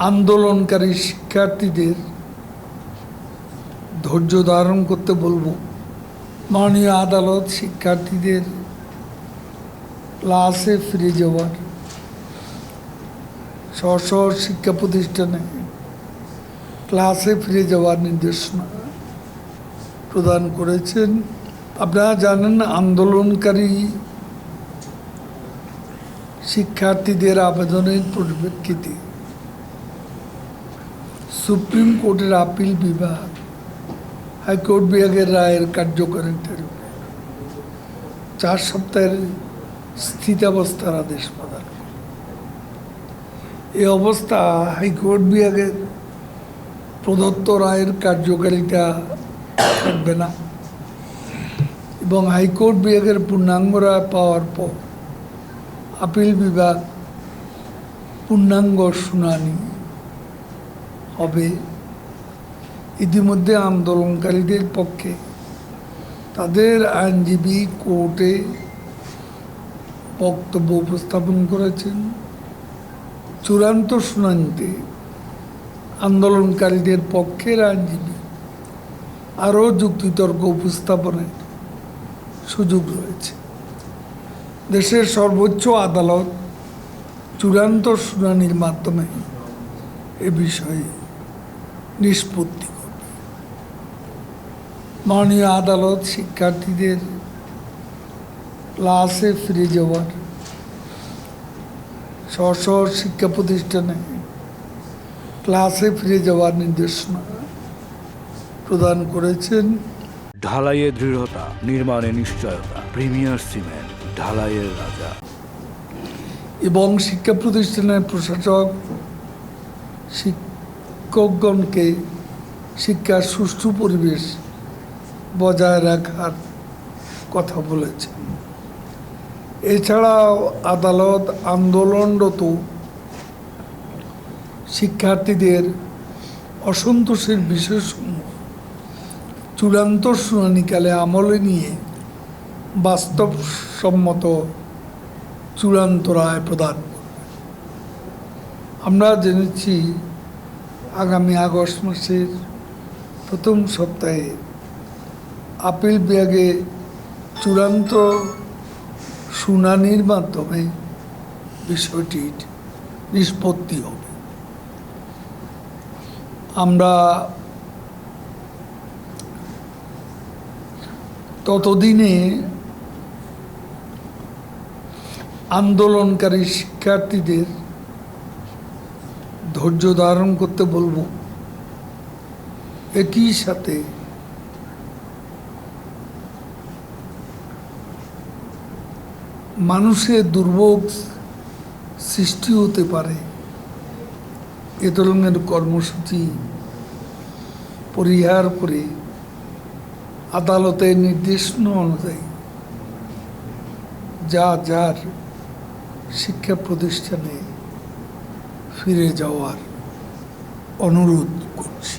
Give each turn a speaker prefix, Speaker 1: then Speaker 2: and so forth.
Speaker 1: আন্দোলনকারী শিক্ষার্থীদের ধৈর্য ধারণ করতে বলব। মাননীয় আদালত শিক্ষার্থীদের ক্লাসে ফিরে যাওয়ার স্ব শিক্ষা প্রতিষ্ঠানে ক্লাসে ফিরে যাওয়ার নির্দেশনা প্রদান করেছেন। আপনারা জানেন আন্দোলনকারী শিক্ষার্থীদের আবেদনের পরিপ্রেক্ষিতে সুপ্রিম কোর্টের আপিল বিভাগ, হাইকোর্ট বিভাগের রায়ের কার্যকারিতার উপর চার সপ্তাহের স্থিতাবস্থার আদেশ প্রদান। এই অবস্থা হাইকোর্ট বিভাগের প্রদত্ত রায়ের কার্যকারিতা থাকবে না এবং হাইকোর্ট বিভাগের পূর্ণাঙ্গ রায় পাওয়ার পর আপিল বিভাগ পূর্ণাঙ্গ শুনানি হবে। ইতিমধ্যে আন্দোলনকারীদের পক্ষে তাদের আইনজীবী কোর্টে বক্তব্য উপস্থাপন করেছেন। চূড়ান্ত শুনানিতে আন্দোলনকারীদের পক্ষের আইনজীবী আরও যুক্তিতর্ক উপস্থাপনের সুযোগ রয়েছে। দেশের সর্বোচ্চ আদালত চূড়ান্ত শুনানির মাধ্যমে এ বিষয়ে নিষ্পত্তি করবে। মাননীয় আদালত শিক্ষার্থীদের ক্লাসে ফিরে যাওয়ার স্ব স্ব শিক্ষা প্রতিষ্ঠানে ক্লাসে ফিরে যাওয়ার নির্দেশনা প্রদান করেছেন।
Speaker 2: ঢালাইয়ের দৃঢ়তা নির্মাণে নিশ্চয়তা প্রিমিয়ার সিমেন্ট ঢালাইয়ের রাজা।
Speaker 1: এবং শিক্ষা প্রতিষ্ঠানের প্রশাসক শিক্ষকগণকে শিক্ষার সুষ্ঠু পরিবেশ বজায় রাখার কথা বলেছেন এছাড়াও আদালত আন্দোলনরত শিক্ষার্থীদের অসন্তোষের বিষয়সমূহ চূড়ান্ত শুনানিকালে আমলে নিয়ে বাস্তবসম্মত চূড়ান্ত রায় প্রদান আমরা জেনেছি আগামী আগস্ট মাসের প্রথম সপ্তাহে আপিল বিভাগে চূড়ান্ত শুনানির মাধ্যমে বিষয়টির নিষ্পত্তি হবে। আমরা ততদিনে আন্দোলনকারী শিক্ষার্থীদের ধৈর্য ধারণ করতে বলব। একই সাথে মানুষের দুর্ভোগ সৃষ্টি হতে পারে। এ ধরনের কর্মসূচি পরিহার করে আদালতের নির্দেশনা অনুযায়ী যা যার শিক্ষা প্রতিষ্ঠানে ফিরে যাওয়ার অনুরোধ করছি।